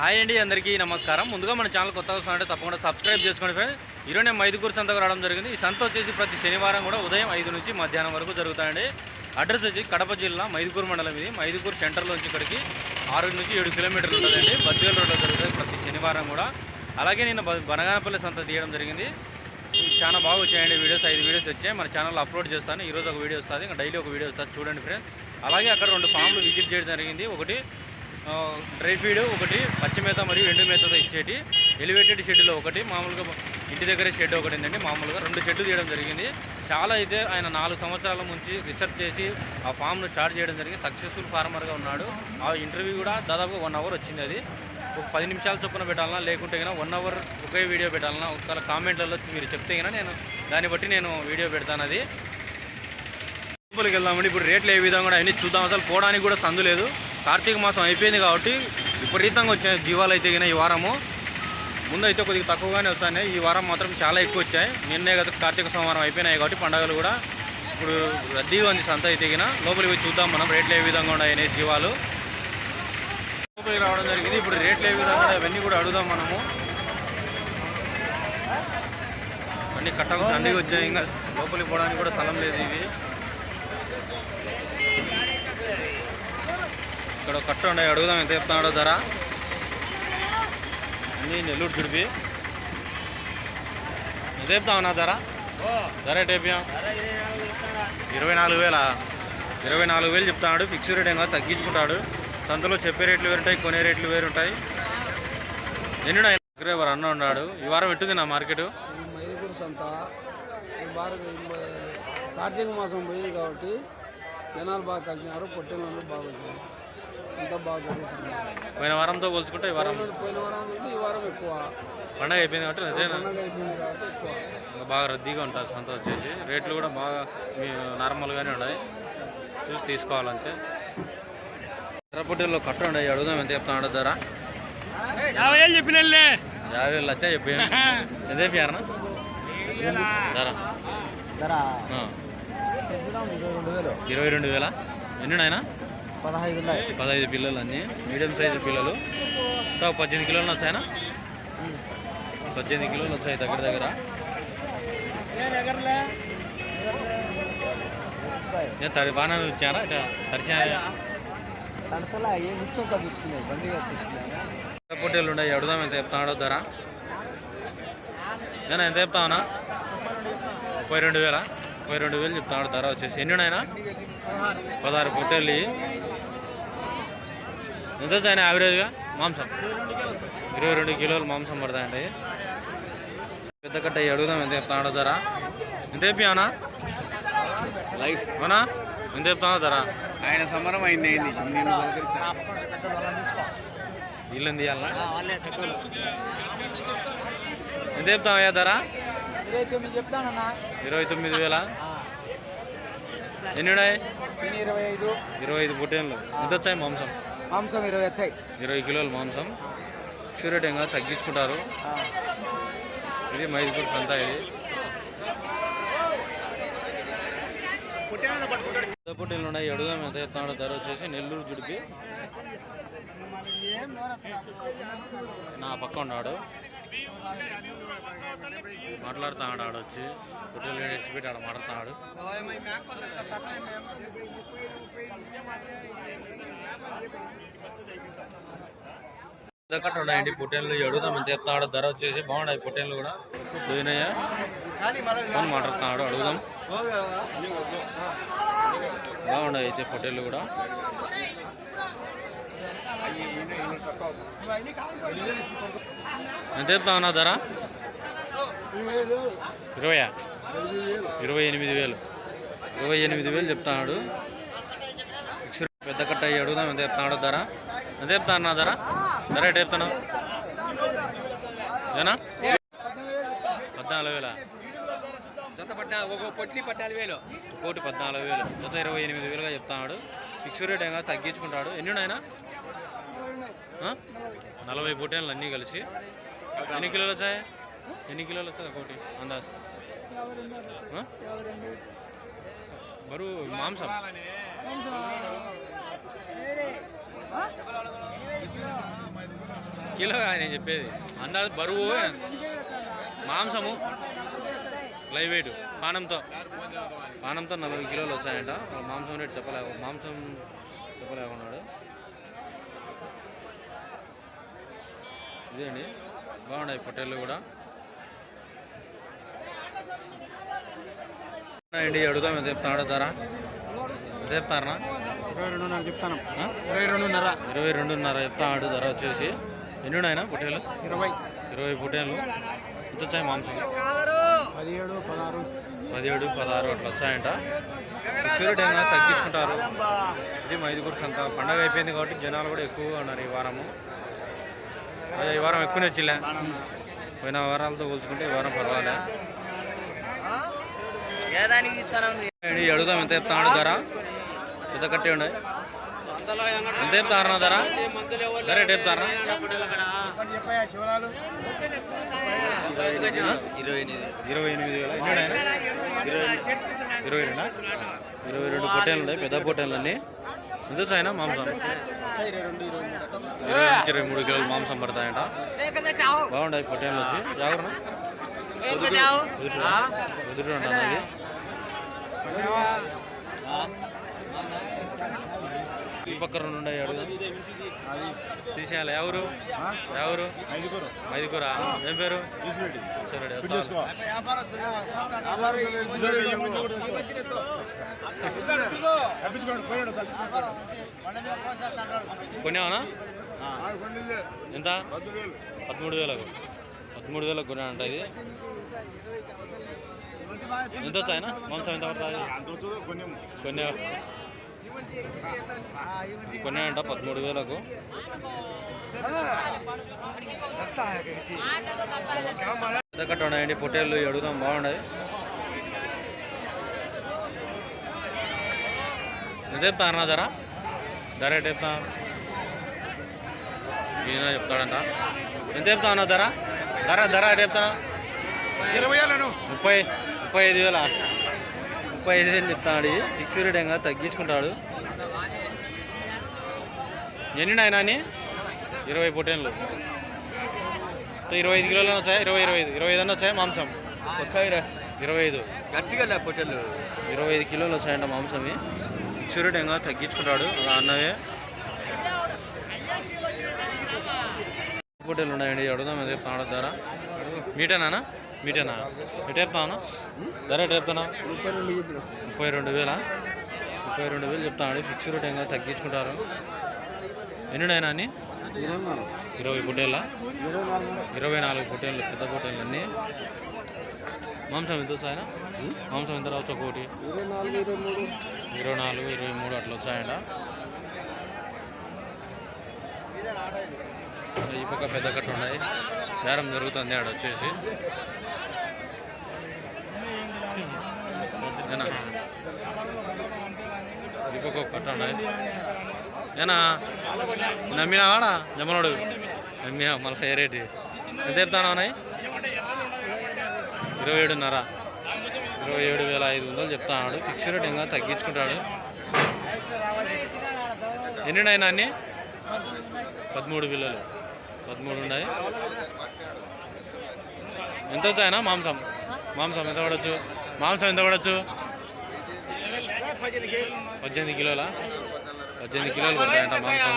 Hi అండి అందరికీ నమస్కారం. ముందుగా మన ఛానల్ కొత్తగా వస్తుంటే తప్పకుండా సబ్స్క్రైబ్ చేసుకోండి ఫ్రెండ్ ఈరోజు నేను మైదుకూరు సంతకు రావడం జరిగింది. ఈ సంత వచ్చేసి ప్రతి శనివారం కూడా ఉదయం ఐదు నుంచి మధ్యాహ్నం వరకు జరుగుతాయండి. అడ్రస్ వచ్చి కడప జిల్లా మైదుకూరు మండలం ఇది. మైదుకూరు సెంటర్లో నుంచి ఇక్కడికి ఆరు నుంచి ఏడు కిలోమీటర్లు ఉంటుందండి. బద్వేల్ రోడ్లో జరుగుతుంది ప్రతి శనివారం కూడా. అలాగే నేను బనగానపల్లి సంత తీయడం జరిగింది. చాలా బాగా వచ్చాయండి వీడియోస్. ఐదు వీడియోస్ వచ్చాయి. మన ఛానల్లో అప్లోడ్ చేస్తాను. ఈరోజు ఒక వీడియో వస్తుంది. ఇంకా డైలీ ఒక వీడియో వస్తుంది. చూడండి ఫ్రెండ్స్. అలాగే అక్కడ రెండు ఫామ్లు విజిట్ చేయడం జరిగింది. ఒకటి డ్రై ఫీడ్ ఒకటి పచ్చి మేత మరియు ఎండు మేతతో ఇచ్చేటి. ఎలివేటెడ్ షెడ్లో ఒకటి మామూలుగా ఇంటి దగ్గర షెడ్ ఒకటి ఉందండి మామూలుగా రెండు షెడ్లు తీయడం జరిగింది. చాలా అయితే ఆయన నాలుగు సంవత్సరాల నుంచి రీసెర్చ్ చేసి ఆ ఫామ్ను స్టార్ట్ చేయడం జరిగింది. సక్సెస్ఫుల్ ఫార్మర్గా ఉన్నాడు. ఆ ఇంటర్వ్యూ కూడా దాదాపుగా వన్ అవర్ వచ్చింది అది. ఒక పది నిమిషాల చొప్పున పెట్టాలన్నా లేకుంటే కన్నా వన్ అవర్ ఒకే వీడియో పెట్టాలన్నా ఒకసారి కామెంట్లలో మీరు చెప్తే కన్నా నేను దాన్ని బట్టి నేను వీడియో పెడతాను అది. లోపలికి వెళ్దామండి. ఇప్పుడు రేట్లు ఏ విధంగా కూడా అన్ని చూద్దాం. అసలు పోవడానికి కూడా సందు లేదు. కార్తీక మాసం అయిపోయింది కాబట్టి విపరీతంగా వచ్చాయి. జీవాలు అయితే ఈ వారము. ముందు అయితే కొద్దిగా తక్కువగానే వస్తాయి ఈ వారం మాత్రం చాలా ఎక్కువ వచ్చాయి. నిన్నే కదా కార్తీక సోమవారం అయిపోయినాయి కాబట్టి పండగలు కూడా. ఇప్పుడు రద్దీగా ఉంది సంత అయితే గిన. లోపలికి చూద్దాం మనం రేట్లు ఏ విధంగా ఉన్నాయి జీవాలు. లోపలికి రావడం జరిగింది. ఇప్పుడు రేట్లు ఏ విధంగా అవన్నీ కూడా అడుగుదాం మనము. అన్ని కట్టలు దండిగా వచ్చాయి ఇంకా లోపలికి పోవడానికి కూడా స్థలం లేదు ఇవి ఇక్కడ కట్ట ఉండే అడుగుదాం ఎంత చెప్తున్నాడో ధర. అన్నీ నెల్లూరు చుడిపి. ఎంత చెప్తావు నా ధర? ధర ఎట్ చెప్పాం ఇరవై నాలుగు వేల? ఇరవై నాలుగు వేలు చెప్తాడు ఫిక్స్ రేట్ ఏం కాదు తగ్గించుకుంటాడు. సంతలో చెప్పే రేట్లు వేరుంటాయి కొనే రేట్లు వేరుంటాయి. ఎన్ని ఎవరు అన్న ఉన్నాడు. ఈ వారం ఎట్టుంది నా మార్కెట్ ఈ మైదుగురు సంత కార్తీక మాసం పోయింది కాబట్టి జనాలు బాగా తగ్గినారు పొట్టిన వాళ్ళు బాగా వచ్చినారు అంతా బాగా జరుగుతుంది. పోయిన వారంతో పోల్చుకుంటే ఈ వారం పోయిన వారం ఈ వారం ఎక్కువ. పండగ అయిపోయింది కాబట్టి అదేనా పండగ అయిపోయింది కాబట్టి ఎక్కువ. బాగా రద్దీగా ఉంటుంది సంత వచ్చేసి. రేట్లు కూడా బాగా మీ నార్మల్గానే ఉన్నాయి. చూసి తీసుకోవాలంతే. ఎర్రపొట్టెల్లో కట్ట ఉండే అడుగుదాం ఎంత చెప్తున్నాడు ధర. యాభై వేలు చెప్పినల్లే యాభై వేలు వచ్చా చెప్పి ఎంత చెప్పారనా ధర. ధర. ఇరవై రెండు వేలు. ఇరవై రెండు వేల? ఎన్ని నాయనా పదహైదు ఉన్నాయి పదహైదు పిల్లలు అన్నీ. మీడియం సైజు పిల్లలు. ఇంకా ఒక పద్దెనిమిది కిలోలు వచ్చాయనా పద్దెనిమిది కిలోలు వచ్చాయి దగ్గర దగ్గర. నేను తడి బాగానే వచ్చానా ఇట్లా పొట్టేళ్ళు ఉన్నాయి? అడుగుదాం ఎంత చెప్తాడో ధర. నేను ఎంత చెప్తావునా? ముప్పై రెండు వేల? ముప్పై రెండు వేలు చెప్తాడు ధర వచ్చేసి ఎన్ని ఉన్నాయినా పదహారు పొట్టేళ్ళు. ఎంత వచ్చాయన యావరేజ్గా? మాంసం? ఇరవై రెండు కిలోలు మాంసం పడతాయండి. పెద్ద కట్ట అడుగుదాం ఎంత చెప్తాడో ధర. ఎంత చెప్పావునా లైఫ్. అవునా? ఎంత చెప్తానో ధర? ఆయన సమరం అయింది అయింది. తీయాలనా ఎంత చెప్తావయ్యా ధర? ఇరవై తొమ్మిది చెప్తానన్నా. ఇరవై తొమ్మిది వేల? ఎన్ని ఉన్నాయి ఇరవై ఐదు. ఇరవై ఐదు పొట్టేళ్ళు ఎంత వచ్చాయి మాంసం? మాంసం ఇరవై వచ్చాయి. ఇరవై కిలోలు మాంసం. ఫిక్స్ రేట్ ఇంకా తగ్గించుకుంటారు ఇది మైదుకూరు సంత ఇది. పెద్ద ఉన్నాయి అడుగుదాం ఎంత ఎత్తున్నాడు ధర వచ్చేసి నెల్లూరు జుడిపి నా పక్క ఉన్నాడు. మాట్లాడుతున్నాడు ఆడ వచ్చి. పొట్టేలు ఆడ మాట్లాడుతున్నాడు. కట్ట ఉన్నాయండి పొట్టేళ్ళు అడుగుదాం ఎంత చెప్తున్నాడు ధర వచ్చేసి బాగున్నాయి పొట్టేళ్ళు కూడా. పోయినాయా? మాట్లాడుతున్నాడు అడుగుదాం. బాగున్నాయి అయితే పొట్టేళ్ళు కూడా. ఎంత చెప్తామన్నా ధర? ఇరవయా? ఇరవై ఎనిమిది వేలు. ఇరవై ఎనిమిది వేలు చెప్తాడు. పెద్ద కట్ట అయ్యి అడుగుదాం ఎంత చెప్తాడు ధర. ఎంత చెప్తా అన్న ధర? ధర ఎట్ చెప్తాను? ఏనా పద్నాలుగు వేల జత ఒక పొట్లి పద్నాలుగు వేలు. కోటి పద్నాలుగు వేలు. మొత్తం ఇరవై ఎనిమిది వేలుగా చెప్తాడు ఫిక్స్ రేట్ ఏమో తగ్గించుకుంటాడు. ఎన్ని ఉన్నాయన నలభై పొట్టేళ్ళు అన్నీ కలిసి. ఎన్ని కిలోలు వచ్చాయి? ఎన్ని కిలోలు వచ్చాయి ఒకటి అందాజ్. బరువు మాంసం. కిలో ఆయన చెప్పేది. అందాజు బరువు మాంసము. Live weight పానంతో. పానంతో నలభై కిలోలు వస్తాయంట. మాంసం రేటు చెప్పలే మాంసం చెప్పలేకున్నాడు ఇదేండి బాగున్నాయి పొట్టేళ్ళు కూడా. అండి అడుగుదాం ఎంత చెప్తాడు ధర చెప్తారా? ఇరవై రెండున్నర చెప్తాను? ఇరవై రెండున్నర. ఇరవై రెండున్నర చెప్తాడు ధర వచ్చేసి. ఎన్ని ఉన్నాయినా పొట్టేళ్ళు? ఇరవై. ఇరవై పొట్టేళ్ళు. ఎంత వచ్చాయి మాంసం. పదిహేడు పదహారు. పదిహేడు పదహారు అట్లా వచ్చాయంట. సెక్యూరిటీ అయినా తగ్గించుకుంటారు? ఇది మైదుగురు సంత. పండగ అయిపోయింది కాబట్టి జనాలు కూడా ఎక్కువగా ఉన్నారు ఈ వారము. అదే ఈ వారం ఎక్కువనే వచ్చిలే పోయిన వారాలతో పోల్చుకుంటే ఈ వారం పర్వాలే. ఏదానికి ఇచ్చాను ఈ అడుగుదాం ఎంత చెప్తాడు ధర? ఎంత కట్టి ఉండే ఎంత చెప్తారా ధర ధర ఎటు చెప్తారా ఇరవై ఎనిమిది వేల ఇరవై రెండా ఇరవై రెండు పొట్టేలు ఉన్నాయి పెద్ద పొట్టేలు అన్ని ఎంత వచ్చాయన మాంసం ఇరవై నుంచి ఇరవై మూడు కిలోలు మాంసం పడతాయంట బాగుండే పొట్టేలు వచ్చి జాగ్రత్త ఎదురు ఉంటాను పక్క రెండు ఉన్నాయి అడుగు. తీసేయాలి. ఎవరు? ఎవరు? ఐదుగుర ఏం పేరు? కొనేవనా ఎంత పదమూడు వేలకు పదమూడు వేలకు కొనే అంట ఇది. ఎంత వచ్చాయన మాంసం ఎంత పడుతుంది? కొనే కొనే అంట పదమూడు వేలకు. కట్ట ఉన్నాయండి పొట్టేళ్ళు అడుగుదాం బాగున్నాయి. ఎంత చెప్తారా ధర ధర ఎట్ చెప్తా. ఈయన చెప్తాడంట. ఎంత చెప్తా అన్న ధర ధర ధర ఎట్ చెప్తానా ఇరవై ముప్పై ముప్పై ఐదు వేల? ముప్పై ఐదు వేలు చెప్తాడు ఫిక్స్డ్ రేట్ తగ్గించుకుంటాడు. ఎన్ని ఆయన అని ఇరవై పొటేన్లు. ఇరవై ఐదు కిలోలు వచ్చాయి? ఇరవై ఇరవై ఐదు. ఇరవై ఐదు అన్న వచ్చాయి? మాంసం. వచ్చాయిరా. ఇరవై ఐదు. గట్టిగా పొట్టెలు ఇరవై ఐదు కిలోలు వచ్చాయంట మాంసమి. Fixed rate తగ్గించుకుంటాడు. అలా అన్నవే. పొట్టేలు ఉన్నాయండి అడుగుదాం అదే పాడ ధర మీటేనా మీటేనా? ఎటు చెప్తావునా ధర ఎటు చెప్తానా? ముప్పై రెండు ముప్పై రెండు వేల? ముప్పై రెండు వేలు చెప్తాను ఫిక్స్ రేట్ ఇంకా తగ్గించుకుంటారు. ఎన్నుడైనా అని ఇరవై పొట్టేళ్ళ? ఇరవై నాలుగు ఇరవై పొట్టేళ్ళు పెద్ద పొట్టేళ్ళు అన్నీ. మాంసం ఎంత వస్తాయన? మాంసం ఎంత రావచ్చు ఒకటి ఇరవై నాలుగు ఇరవై మూడు. ఇరవై నాలుగు ఇరవై మూడు అట్లా వచ్చాయంట. ఈ పక్క పెద్ద కట్ట ఉన్నాయి. బేరం జరుగుతుంది ఆడ వచ్చేసి. ఏనా ఈ పక్క ఒక కట్ట ఉన్నాయి. ఏనా నమ్మినావాడా జమనోడు. నమ్మినా మళ్ళీ ఏ రేటు? ఎంత చెప్తానా ఉన్నాయి ఇరవై ఏడున్నర. ఇరవై ఏడు వేల ఐదు వందలు చెప్తాడు ఫిక్స్ రేట్ ఇంకా తగ్గించుకుంటాడు. ఎన్ని అయినా పదమూడు పిల్లలు పదమూడు ఉన్నాయి. ఎంత వచ్చాయనా మాంసం. మాంసం ఎంత పడవచ్చు మాంసం ఎంత పడవచ్చు పద్దెనిమిది కిలోల? పద్దెనిమిది కిలోలు పడతాయంట మాంసం